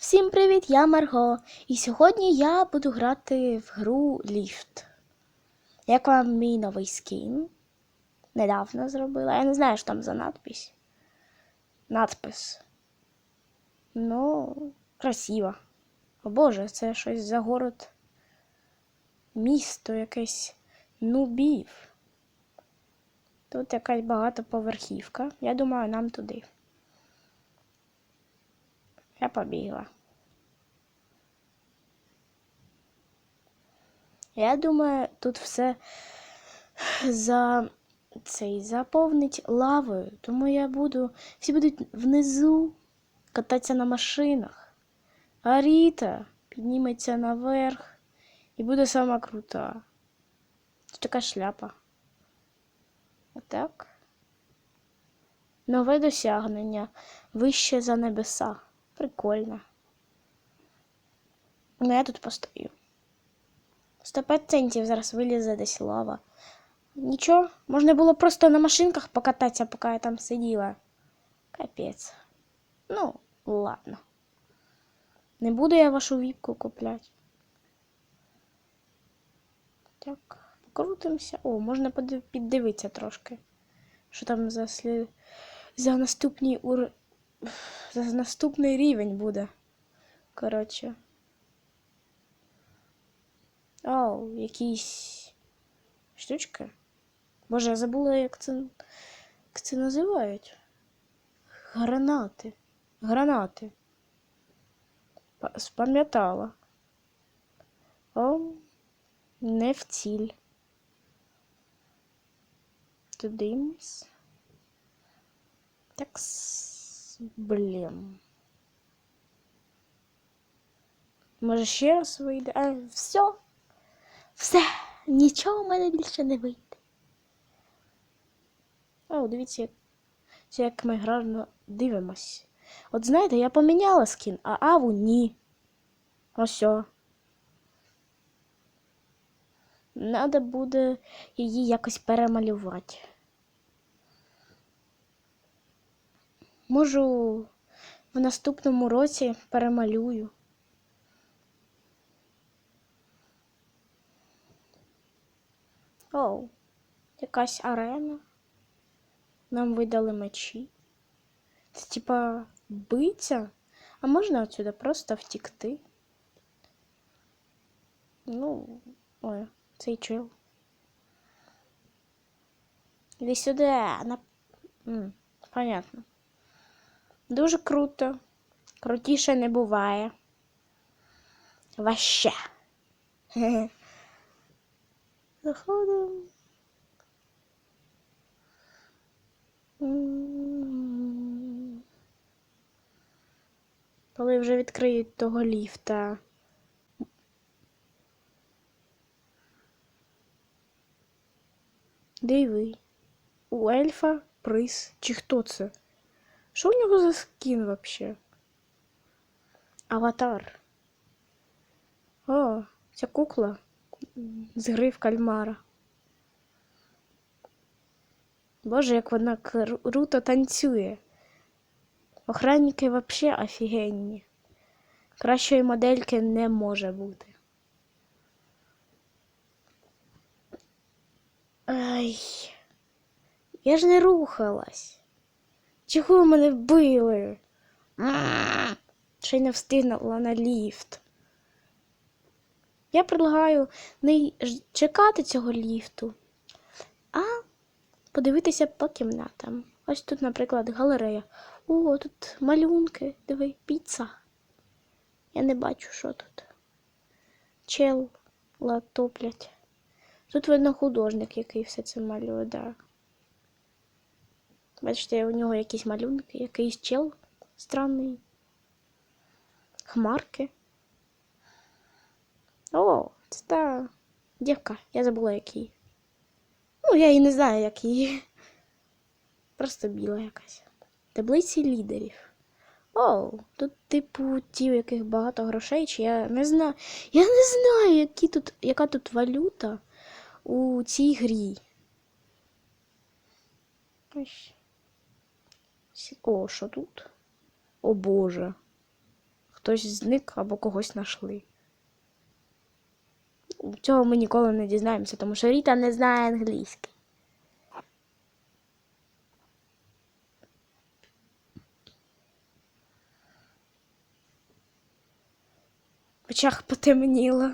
Всім привіт, я Марго. І сьогодні я буду грати в гру Ліфт. Як вам мій новий скін? Недавно зробила. Я не знаю, що там за надпись. Надпис. Ну, красиво. О Боже, це щось за город. Місто якесь нубів. Тут якась багатоповерхівка. Я думаю, нам туди. Я побігла. Я думаю, тут все за цей заповнить лавою, тому я буду. Всі будуть внизу кататися на машинах. А Ріта підніметься наверх і буде сама крута. Це така шляпа. Отак. Нове досягнення вище за небеса. Прикольно. Ну, я тут постою. 105 центів зараз вилізе десь лава. Нічого, можна було просто на машинках покататися, поки я там сиділа. Капець. Ну, ладно. Не буду я вашу віпку купляти. Так, покрутимося. О, можна піддивитися трошки. Що там за слід... за наступний ур... за наступний рівень буде. Коротше. Оу, якісь штучки. Боже, я забула, як це, як це називають. Гранати. Гранати. Спам'ятала. О, не в ціль. Тудимось. Так, с- блін. Може ще раз вийде? А, все. Все. Нічого в мене більше не вийде. О, дивіться, як, як ми гарно дивимось. От знаєте, я поміняла скін, а Аву ні. Ось. Надо буде її якось перемалювати. Можу в наступному році перемалюю. Оу, якась арена. Нам видали мечі. Це типа биться, а можна отсюда просто втікти. Ну, ой, цей чил. Іди сюди, на... М, понятно. Дуже круто. Крутіше не буває. Ваще. Заходимо. Коли вже відкриють того ліфта. Диви. У ельфа приз. Чи хто це? Що у нього за скін вообще? Аватар. О, ця кукла з гри в кальмара. Боже, як вона круто танцює. Охранники вообще офігенні. Кращої модельки не може бути. Ай. Я ж не рухалась. Чого ви мене вбили? Ще й не встигнула на ліфт. Я предлагаю не чекати цього ліфту, а подивитися по кімнатам. Ось тут, наприклад, галерея. О, тут малюнки, диви, піца. Я не бачу, що тут. Чел топлять. Тут видно художник, який все це малює, да. Бачите, у нього якісь малюнки, якийсь чел странний. Хмарки. О, це та дівка. Я забула, як її. Ну, я і не знаю, як її. Просто біла якась. Таблиці лідерів. О, тут, типу, ті, у яких багато грошей, чи я не знаю. Я не знаю, які тут, яка тут валюта у цій грі. Ось. О, що тут? О Боже. Хтось зник або когось знайшли. Цього ми ніколи не дізнаємося, тому що Ріта не знає англійський. В очах потемніло.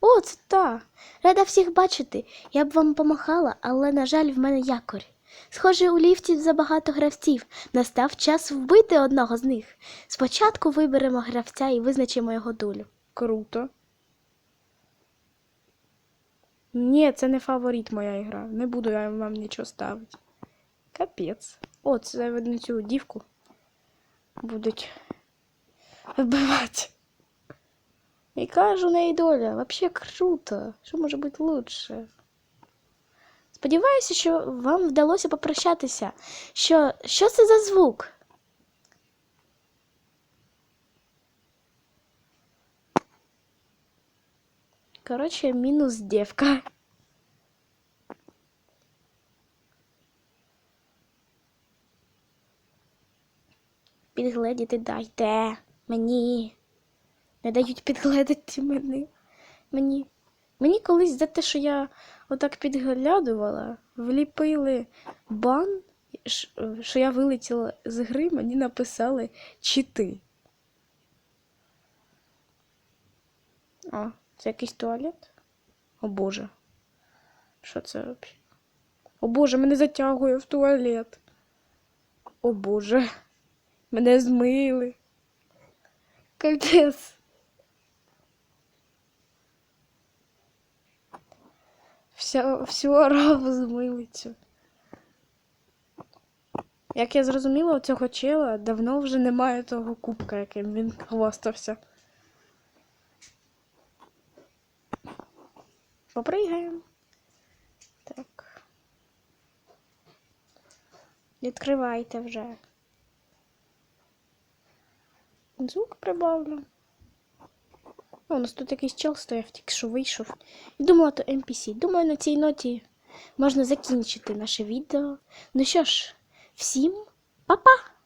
О, це та. Рада всіх бачити. Я б вам помахала, але, на жаль, в мене якорь. Схоже, у ліфті забагато гравців. Настав час вбити одного з них. Спочатку виберемо гравця і визначимо його долю. Круто. Ні, це не фаворит моя ігра. Не буду я вам нічого ставити. Капець. О, це видно цю дівку. Будуть вбивати. Яка ж у неї доля? Вообще круто. Що може бути лучше? Сподіваюся, що вам вдалося попрощатися. Що, що це за звук? Коротше, мінус дівка. Підгледіти дайте мені. Не дають підгледати мене. Мені. Мені колись за те, що я отак підглядувала, вліпили бан, що я вилетіла з гри, мені написали чити. А, це якийсь туалет? О Боже. Що це взагалі? О Боже, мене затягує в туалет. О Боже. Мене змили. Капець. Вся, всю ораву змилицю. Як я зрозуміла, у цього чела давно вже немає того кубка, яким він хвастався. Попригаємо. Так. Відкривайте вже. Звук прибавлю. О, у нас тут якийсь чел стояв, тільки що вийшов. І думала, то NPC. Думаю, на цій ноті можна закінчити наше відео. Ну що ж, всім па-па!